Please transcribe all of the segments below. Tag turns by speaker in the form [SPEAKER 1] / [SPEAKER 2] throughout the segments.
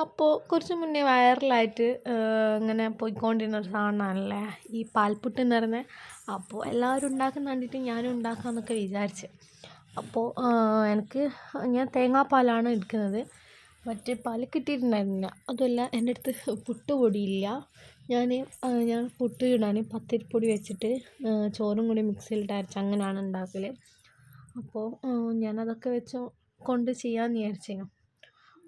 [SPEAKER 1] അപ്പോൾ കുറച്ച് മുന്നേ വൈറലായിട്ട് ഇങ്ങനെ പോയിക്കൊണ്ടിരുന്ന ഒരു സാധനമാണല്ലേ ഈ പാൽപ്പുട്ട് എന്ന് പറയുന്നത് അപ്പോൾ എല്ലാവരും ഉണ്ടാക്കുന്ന കണ്ടിട്ട് ഞാനും ഉണ്ടാക്കാമെന്നൊക്കെ വിചാരിച്ച്. അപ്പോൾ എനിക്ക് ഞാൻ തേങ്ങാപ്പാലാണ് എടുക്കുന്നത്. മറ്റേ പാൽ കിട്ടിയിട്ടുണ്ടായിരുന്നില്ല. അതുമല്ല എന്റെ അടുത്ത് പുട്ട് പൊടിയില്ല. ഞാൻ ഞാൻ പുട്ട് ഇടാൻ പത്തിരിപ്പൊടി വെച്ചിട്ട് ചോറും കൂടി മിക്സിയിലിട്ട് അരച്ച് അങ്ങനെയാണ് ഉണ്ടാക്കൽ അപ്പോൾ ഞാനതൊക്കെ വെച്ച് കൊണ്ട് ചെയ്യാമെന്ന് വിചാരിച്ചേനു.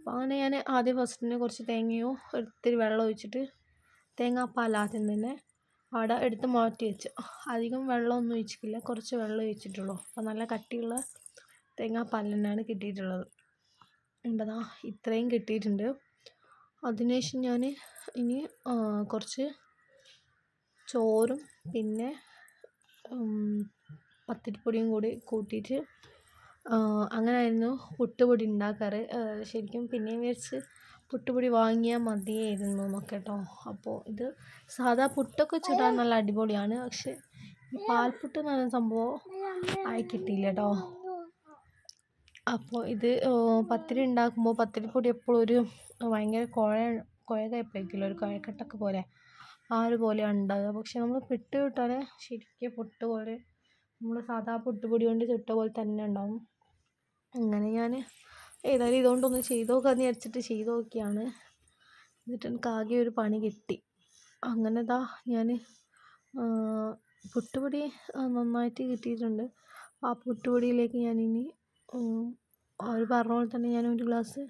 [SPEAKER 1] അപ്പോൾ അങ്ങനെ ഞാൻ ആദ്യം ഫസ്റ്റിന് കുറച്ച് തേങ്ങയോ ഒത്തിരി വെള്ളം ഒഴിച്ചിട്ട് തേങ്ങാപ്പാൽ ആദ്യം തന്നെ അവിടെ എടുത്ത് മാറ്റി വെച്ചു. അധികം വെള്ളമൊന്നും ഒഴിച്ചിട്ടില്ല കുറച്ച് വെള്ളം ഒഴിച്ചിട്ടുള്ളൂ. അപ്പോൾ നല്ല കട്ടിയുള്ള തേങ്ങാപ്പാൽ തന്നെയാണ് കിട്ടിയിട്ടുള്ളത്. ഉണ്ടതാ ഇത്രയും കിട്ടിയിട്ടുണ്ട്. അതിനുശേഷം ഞാൻ ഇനി കുറച്ച് ചോറും പിന്നെ പത്തിരിപ്പൊടിയും കൂടി കൂട്ടിയിട്ട് അങ്ങനെയായിരുന്നു പുട്ടുപൊടി ഉണ്ടാക്കാറ്. ശരിക്കും പിന്നെയും വിചാരിച്ച് പുട്ടുപൊടി വാങ്ങിയാൽ മതിയായിരുന്നു എന്നൊക്കെ കേട്ടോ അപ്പോൾ ഇത് സാധാ പുട്ടൊക്കെ ചുടാൻ നല്ല അടിപൊളിയാണ്. പക്ഷേ പാൽപുട്ട് എന്ന് പറയുന്ന സംഭവം ആയി കിട്ടിയില്ല കേട്ടോ അപ്പോൾ ഇത് പത്തിരി ഉണ്ടാക്കുമ്പോൾ പത്തിരിപ്പൊടി എപ്പോഴും ഒരു ഭയങ്കര കുഴ കുഴ കയ്പായിരിക്കില്ല ഒരു കുഴക്കട്ടൊക്കെ പോലെ. ആ ഒരു പോലെയാണ് ഉണ്ടാകുക പക്ഷെ നമ്മൾ പിട്ട് ചുട്ടാൽ ശരിക്കും പുട്ട് പോലെ നമ്മൾ സാധാ പുട്ടുപൊടി കൊണ്ട് ചുട്ട പോലെ തന്നെ ഉണ്ടാവും. അങ്ങനെ ഞാൻ ഏതായാലും ഇതുകൊണ്ടൊന്ന് ചെയ്ത് നോക്കാമെന്ന് വിചാരിച്ചിട്ട് ചെയ്ത് നോക്കിയാണ് എന്നിട്ട് എനിക്ക് ആകെ ഒരു പണി കിട്ടി. അങ്ങനെ ദാ ഞാൻ പുട്ടുപൊടി നന്നായിട്ട് കിട്ടിയിട്ടുണ്ട്. ആ പുട്ടുപൊടിയിലേക്ക് ഞാനിനി അവർ പറഞ്ഞ പോലെ തന്നെ ഞാൻ ഒരു ഗ്ലാസ്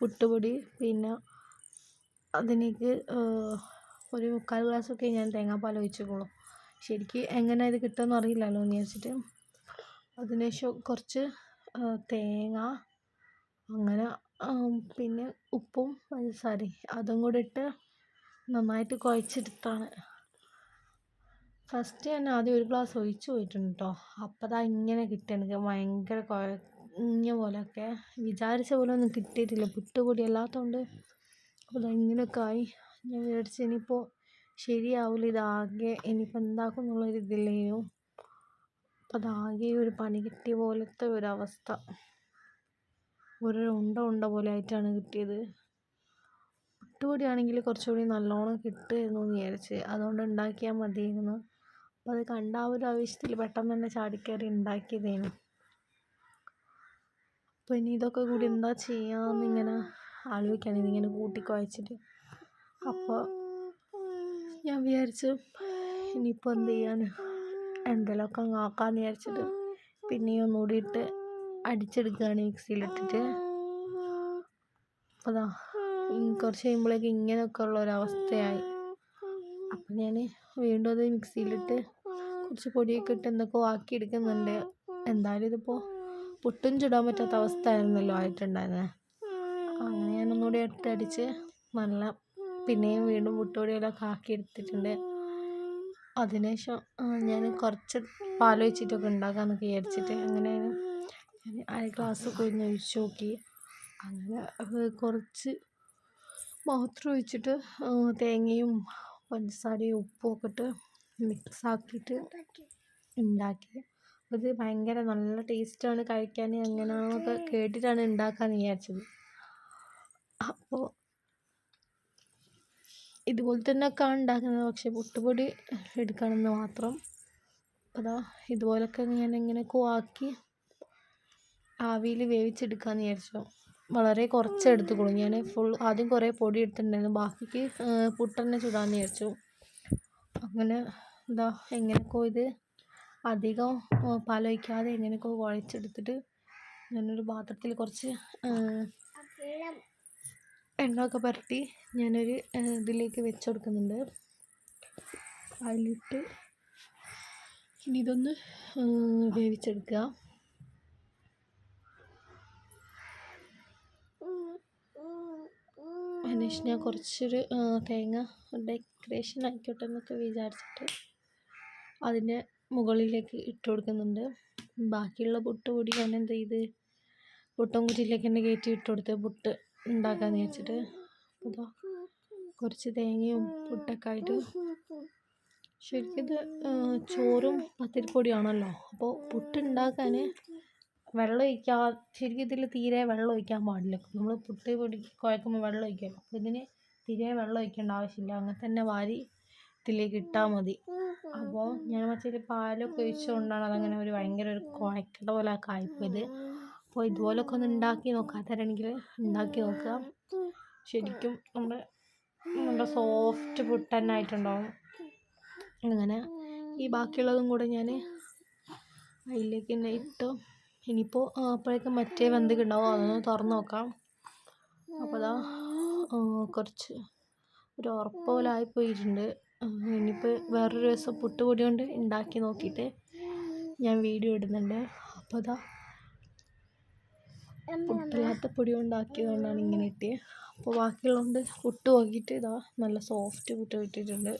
[SPEAKER 1] പുട്ടുപൊടി പിന്നെ അതിലേക്ക് ഒരു മുക്കാൽ ഗ്ലാസ്സൊക്കെ ഞാൻ തേങ്ങാപ്പാൽ ഒഴിച്ചോളൂ ശരിക്ക് എങ്ങനെ ഇത് കിട്ടുമെന്ന് അറിയില്ലല്ലോ എന്ന് വിചാരിച്ചിട്ട്. അതിനുശേഷം കുറച്ച് തേങ്ങ അങ്ങനെ പിന്നെ ഉപ്പും പഞ്ചസാരയും. അതും കൂടി ഇട്ട് നന്നായിട്ട് കുഴച്ചെടുത്താണ്. ഫസ്റ്റ് ഞാൻ ആദ്യം ഒരു ഗ്ലാസ് ഒഴിച്ച് പോയിട്ടുണ്ട് കേട്ടോ അപ്പോൾ അതാ ഇങ്ങനെ കിട്ടി എനിക്ക് ഭയങ്കര കുഴഞ്ഞ പോലെയൊക്കെ. വിചാരിച്ച പോലെ ഒന്നും കിട്ടിയിട്ടില്ല. പുട്ടുപൊടി അല്ലാത്തതുകൊണ്ട് അപ്പോൾ ഇങ്ങനെയൊക്കെ ആയി. ഞാൻ വിചാരിച്ചു ഇനിയിപ്പോൾ ശരിയാവില്ല ഇതാകെ ഇനിയിപ്പോൾ എന്താക്കും എന്നുള്ളൊരു ഇതിലേനു അപ്പോൾ അതാകെ ഒരു പണി കിട്ടിയ പോലത്തെ ഒരവസ്ഥ ഒരു ഉണ്ട ഉണ്ട പോലെ ആയിട്ടാണ് കിട്ടിയത്. പുട്ടുപൊടിയാണെങ്കിൽ കുറച്ചുകൂടി നല്ലോണം കിട്ടുമായിരുന്നു എന്ന് വിചാരിച്ച്. അതുകൊണ്ട് ഉണ്ടാക്കിയാൽ മതിയായിരുന്നു. അപ്പോൾ അത് കണ്ട ആ ഒരു ആവശ്യത്തിൽ പെട്ടെന്ന് തന്നെ ചാടിക്കയറി ഉണ്ടാക്കിയതേനു. അപ്പോൾ ഇനി ഇതൊക്കെ കൂടി എന്താ ചെയ്യാമെന്നിങ്ങനെ ആലോചിക്കുകയാണ് ഇതിങ്ങനെ കൂട്ടിക്കുഴച്ചിട്ട് അപ്പോൾ ഞാൻ വിചാരിച്ചു ഇനിയിപ്പോൾ എന്ത് ചെയ്യാൻ എന്തെങ്കിലുമൊക്കെ അങ്ങ് ആക്കാമെന്ന് വിചാരിച്ചിട്ട് പിന്നെയും ഒന്നുകൂടി ഇട്ട് അടിച്ചെടുക്കുകയാണ് മിക്സിയിലിട്ടിട്ട്. അപ്പോൾ അതാ കുറച്ച് കഴിയുമ്പോഴേക്കും ഇങ്ങനെയൊക്കെ ഉള്ള ഒരവസ്ഥയായി അപ്പം ഞാൻ വീണ്ടും അത് മിക്സിയിലിട്ട് കുറച്ച് പൊടിയൊക്കെ ഇട്ട് എന്തൊക്കെയോ ആക്കിയെടുക്കുന്നുണ്ട്. എന്തായാലും ഇതിപ്പോൾ പുട്ടും ചുടാൻ പറ്റാത്ത അവസ്ഥ ആയിരുന്നല്ലോ ആയിട്ടുണ്ടായിരുന്നത് അങ്ങനെ ഞാൻ ഒന്നുകൂടി ഇട്ടടിച്ച് നല്ല പിന്നെയും വീണ്ടും പുട്ടുപൊടിയെല്ലാം ആക്കി എടുത്തിട്ടുണ്ട് അതിനുശേഷം ഞാൻ കുറച്ച് പാലൊഴിച്ചിട്ടൊക്കെ ഉണ്ടാക്കാമെന്നൊക്കെ വിചാരിച്ചിട്ട് അങ്ങനെ ഞാൻ അര ഗ്ലാസ് ഒന്ന് ഒഴിച്ച് നോക്കി. അങ്ങനെ കുറച്ച് മാത്രം ഒഴിച്ചിട്ട് തേങ്ങയും പഞ്ചസാരയും ഉപ്പും ഒക്കെ ഇട്ട് മിക്സ് ആക്കിയിട്ട് ഉണ്ടാക്കി. അത് ഭയങ്കര നല്ല ടേസ്റ്റാണ് കഴിക്കാൻ. അങ്ങനെ കേട്ടിട്ടാണ് ഉണ്ടാക്കാമെന്ന് വിചാരിച്ചത്. അപ്പോൾ ഇതുപോലെ തന്നെയൊക്കെയാണ് ഉണ്ടാക്കുന്നത്. പക്ഷെ പുട്ടുപൊടി എടുക്കണമെന്ന് മാത്രം. അതാ ഇതുപോലൊക്കെ ഞാൻ ഇങ്ങനെയൊക്കെ ആക്കി ആവിയിൽ വേവിച്ചെടുക്കാമെന്ന് വിചാരിച്ചു. വളരെ കുറച്ച് ഞാൻ ഫുൾ ആദ്യം കുറേ പൊടി എടുത്തിട്ടുണ്ടായിരുന്നു. ബാക്കിക്ക് പുട്ടെന്നെ ചുടാമെന്ന് വിചാരിച്ചു. അങ്ങനെ എന്താ എങ്ങനെയൊക്കെ ഇത് അധികം പാലൊഴിക്കാതെ എങ്ങനെയൊക്കെ കുഴച്ചെടുത്തിട്ട് ഞാനൊരു പാത്രത്തിൽ കുറച്ച് എണ്ണ ഒക്കെ പുരട്ടി ഞാനൊരു ഇതിലേക്ക് വെച്ച് കൊടുക്കുന്നുണ്ട് അതിലിട്ട് ഇനി ഇതൊന്ന് വേവിച്ചെടുക്കുക. അതിനുശേഷം ഞാൻ കുറച്ചൊരു തേങ്ങ ഡെക്കറേഷൻ ആയിക്കോട്ടെ എന്നൊക്കെ വിചാരിച്ചിട്ട് അതിന്റെ മുകളിലേക്ക് ഇട്ട് കൊടുക്കുന്നുണ്ട്. ബാക്കിയുള്ള പുട്ട് പൊടി ഞാൻ എന്ത് ചെയ്ത് പുട്ടും കുറ്റിയിലേക്ക് തന്നെ കയറ്റി ഇട്ട് കൊടുത്ത് പുട്ട്. ഉണ്ടാക്കാമെന്ന് വെച്ചിട്ട് അപ്പോൾ കുറച്ച് തേങ്ങയും പുട്ടൊക്കെ ആയിട്ട്. ശരിക്കും ഇത് ചോറും പത്തിരിപ്പൊടിയാണല്ലോ. അപ്പോൾ പുട്ടുണ്ടാക്കാൻ വെള്ളം ഒഴിക്കാ ശരിക്കും ഇതിൽ തീരെ വെള്ളം ഒഴിക്കാൻ പാടില്ല. നമ്മൾ പുട്ട് പൊടി കുഴക്കുമ്പോൾ വെള്ളം ഒഴിക്കാം. അപ്പോൾ ഇതിന് തീരെ വെള്ളം ഒഴിക്കേണ്ട ആവശ്യമില്ല. അങ്ങനെ തന്നെ വാരി ഇതിലേക്ക് ഇട്ടാൽ മതി. അപ്പോൾ ഞാൻ മറ്റേ പാലൊക്കെ ഒഴിച്ചുകൊണ്ടാണ് അതങ്ങനെ ഒരു ഭയങ്കര ഒരു കുഴക്കട പോലെ ആയിപ്പോയത് അപ്പോൾ ഇതുപോലൊക്കെ ഒന്ന് ഉണ്ടാക്കി നോക്കാത്തവരാണെങ്കിൽ ഉണ്ടാക്കി നോക്കുക. ശരിക്കും നമ്മുടെ നമ്മുടെ സോഫ്റ്റ് പുട്ട് തന്നെ ആയിട്ടുണ്ടാവും. അങ്ങനെ ഈ ബാക്കിയുള്ളതും കൂടെ ഞാൻ അതിലേക്ക് തന്നെ ഇട്ടു. ഇനിയിപ്പോൾ അപ്പോഴേക്കും മറ്റേ വെന്തിട്ടുണ്ടാവും അതൊന്ന് തുറന്ന് നോക്കാം. അപ്പോൾ അതാ കുറച്ച് ഒരു ഉറപ്പ് പോലെ ആയിപ്പോയിട്ടുണ്ട് ഇനിയിപ്പോൾ വേറൊരു ദിവസം പുട്ടുപൊടി കൊണ്ട് ഉണ്ടാക്കി നോക്കിയിട്ട് ഞാൻ വീഡിയോ ഇടുന്നുണ്ട്. അപ്പോൾ അതാ പുട്ടില്ലാത്ത പൊടി കൊണ്ടാക്കിയതുകൊണ്ടാണ് ഇങ്ങനെ കിട്ടിയത് അപ്പോൾ ബാക്കിയുള്ളതുകൊണ്ട് പുട്ട് നോക്കിയിട്ട് ഇതാ നല്ല സോഫ്റ്റ് പുട്ട് കിട്ടിയിട്ടുണ്ട്.